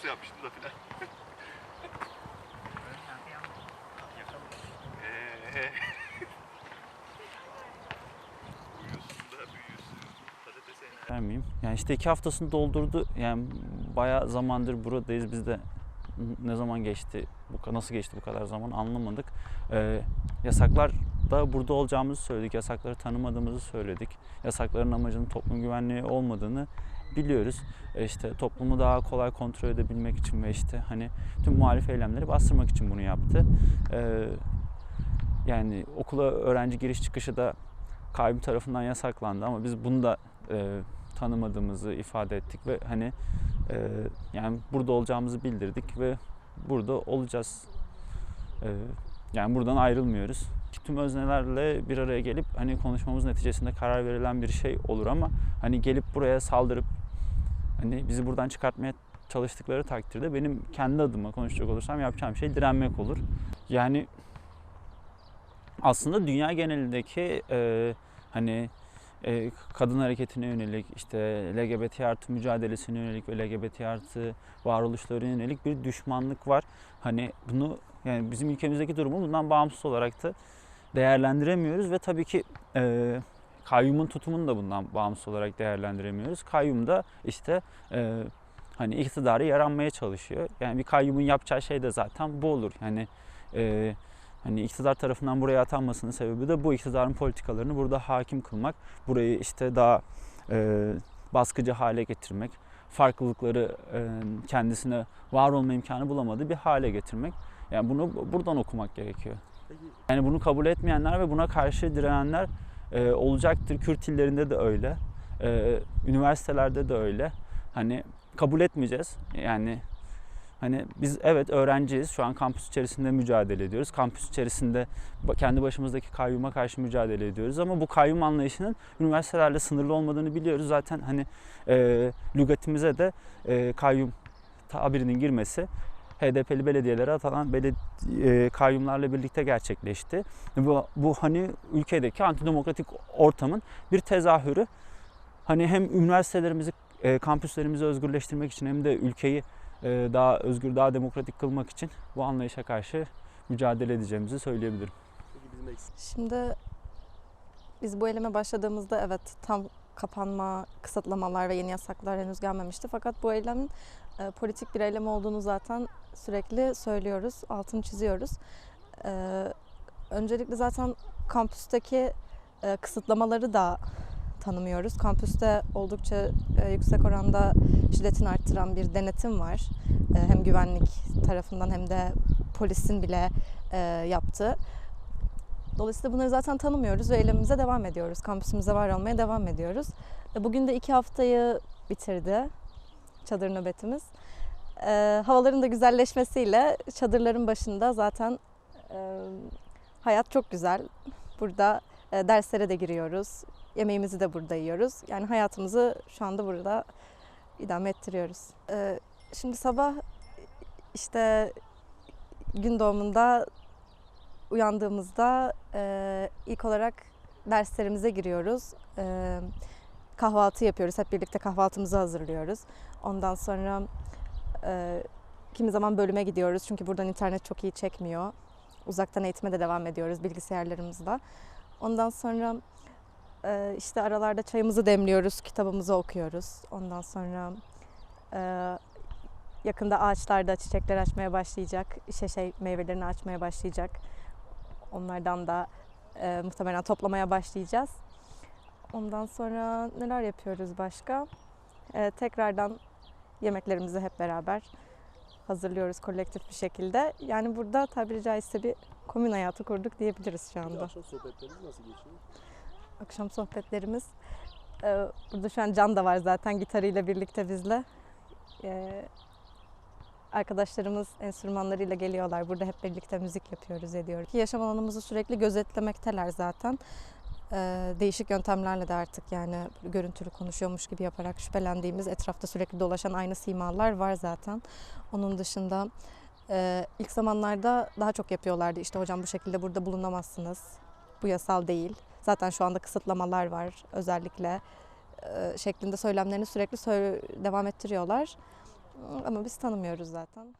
su yapmıştım da filan. Vermeyeyim. Yani işte iki haftasını doldurdu. Yani bayağı zamandır buradayız. Biz de ne zaman geçti, bu nasıl geçti bu kadar zaman anlamadık. Ee, yasaklar da burada olacağımızı söyledik. Yasakları tanımadığımızı söyledik. Yasakların amacının toplum güvenliği olmadığını biliyoruz. E işte toplumu daha kolay kontrol edebilmek için ve işte hani tüm muhalif eylemleri bastırmak için bunu yaptı. Ee, yani okula öğrenci giriş çıkışı da kayyum tarafından yasaklandı ama biz bunu da e, tanımadığımızı ifade ettik ve hani e, yani burada olacağımızı bildirdik ve burada olacağız. E, yani buradan ayrılmıyoruz. Tüm öznelerle bir araya gelip hani konuşmamız neticesinde karar verilen bir şey olur ama hani gelip buraya saldırıp hani bizi buradan çıkartmaya çalıştıkları takdirde benim kendi adıma konuşacak olursam yapacağım şey direnmek olur. Yani aslında dünya genelindeki e, hani e, kadın hareketine yönelik işte LGBT artı mücadelesine yönelik ve LGBT artı varoluşlarına yönelik bir düşmanlık var. Hani bunu yani bizim ülkemizdeki durumu bundan bağımsız olarak da değerlendiremiyoruz ve tabii ki e, kayyumun tutumunu da bundan bağımsız olarak değerlendiremiyoruz. Kayyum da işte e, hani iktidarı yaranmaya çalışıyor. Yani bir kayyumun yapacağı şey de zaten bu olur. Yani e, hani iktidar tarafından buraya atanmasının sebebi de bu iktidarın politikalarını burada hakim kılmak. Burayı işte daha e, baskıcı hale getirmek. Farklılıkları e, kendisine var olma imkanı bulamadığı bir hale getirmek. Yani bunu buradan okumak gerekiyor. Yani bunu kabul etmeyenler ve buna karşı direnenler e, olacaktır. Kürt illerinde de öyle. E, üniversitelerde de öyle. Hani kabul etmeyeceğiz. Yani Hani biz evet öğrenciyiz. Şu an kampüs içerisinde mücadele ediyoruz. Kampüs içerisinde kendi başımızdaki kayyuma karşı mücadele ediyoruz. Ama bu kayyum anlayışının üniversitelerle sınırlı olmadığını biliyoruz. Zaten hani e, lügatimize de e, kayyum tabirinin girmesi HDP'li belediyelere atanan beled e, kayyumlarla birlikte gerçekleşti. Bu, bu hani ülkedeki antidemokratik ortamın bir tezahürü. Hani hem üniversitelerimizi, e, kampüslerimizi özgürleştirmek için hem de ülkeyi e, daha özgür, daha demokratik kılmak için bu anlayışa karşı mücadele edeceğimizi söyleyebilirim. Şimdi biz bu eyleme başladığımızda evet tam kapanma, kısıtlamalar ve yeni yasaklar henüz gelmemişti. Fakat bu eylemin e, politik bir eylem olduğunu zaten sürekli söylüyoruz, altını çiziyoruz. E, öncelikle zaten kampüsteki e, kısıtlamaları da tanımıyoruz. Kampüste oldukça e, yüksek oranda şiddetini arttıran bir denetim var. E, hem güvenlik tarafından hem de polisin bile e, yaptığı. Dolayısıyla bunları zaten tanımıyoruz ve eylemimize devam ediyoruz. Kampüsümüze var olmaya devam ediyoruz. E, Bugün de iki haftayı bitirdi çadır nöbetimiz. E, havaların da güzelleşmesiyle çadırların başında zaten e, hayat çok güzel. Burada e, derslere de giriyoruz. Yemeğimizi de burada yiyoruz. Yani hayatımızı şu anda burada idame ettiriyoruz. E, şimdi sabah işte gün doğumunda uyandığımızda e, ilk olarak derslerimize giriyoruz. E, kahvaltı yapıyoruz. Hep birlikte kahvaltımızı hazırlıyoruz. Ondan sonra e, kimi zaman bölüme gidiyoruz. Çünkü buradan internet çok iyi çekmiyor. Uzaktan eğitime de devam ediyoruz bilgisayarlarımızla. Ondan sonra e, işte aralarda çayımızı demliyoruz, kitabımızı okuyoruz. Ondan sonra e, yakında ağaçlarda çiçekler açmaya başlayacak. İşte şey meyvelerini açmaya başlayacak. Onlardan da e, muhtemelen toplamaya başlayacağız. Ondan sonra neler yapıyoruz başka? E, tekrardan yemeklerimizi hep beraber hazırlıyoruz kolektif bir şekilde. Yani burada tabiri caizse bir komün hayatı kurduk diyebiliriz şu anda. Akşam sohbetleriniz nasıl geçiyor? Akşam sohbetlerimiz. e, burada şu an Can da var zaten gitarıyla birlikte bizle. E, arkadaşlarımız enstrümanlarıyla geliyorlar. Burada hep birlikte müzik yapıyoruz, ediyoruz. Yaşam alanımızı sürekli gözetlemekteler zaten. E, değişik yöntemlerle de artık yani görüntülü konuşuyormuş gibi yaparak şüphelendiğimiz etrafta sürekli dolaşan aynı simalar var zaten. Onun dışında e, ilk zamanlarda daha çok yapıyorlardı. İşte hocam bu şekilde burada bulunamazsınız. Bu yasal değil. Zaten şu anda kısıtlamalar var özellikle e, şeklinde söylemlerini sürekli devam ettiriyorlar. Ama biz tanımıyoruz zaten.